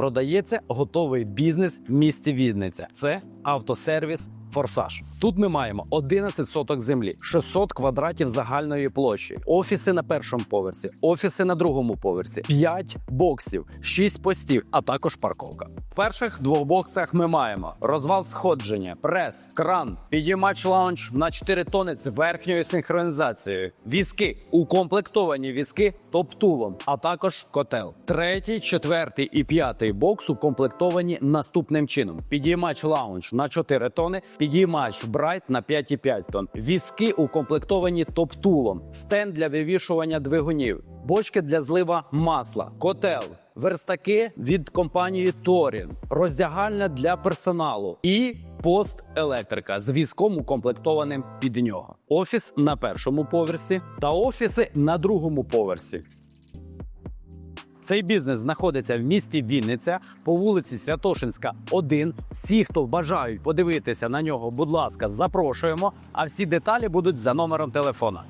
продається готовий бізнес в місті Відниця. Це автосервіс Форсаж. Тут ми маємо 11 соток землі, 600 квадратів загальної площі, офіси на першому поверсі, офіси на другому поверсі, 5 боксів, 6 постів, а також парковка. В перших двох боксах ми маємо розвал сходження, прес, кран, підіймач лаунж на 4 тони з верхньою синхронізацією, візки, укомплектовані візки топ-тулом, а також котел. Третій, четвертий і п'ятий бокс укомплектовані наступним чином: підіймач лаунж на 4 тони, підіймач брайт на 5,5 тонн. Візки укомплектовані топ-тулом, стенд для вивішування двигунів, бочки для злива масла, котел. Верстаки від компанії Торін, роздягальня для персоналу і пост електрика з візком укомплектованим під нього. Офіс на першому поверсі та офіси на другому поверсі. Цей бізнес знаходиться в місті Вінниця по вулиці Святошинська, 1. Всі, хто бажають подивитися на нього, будь ласка, запрошуємо. А всі деталі будуть за номером телефона.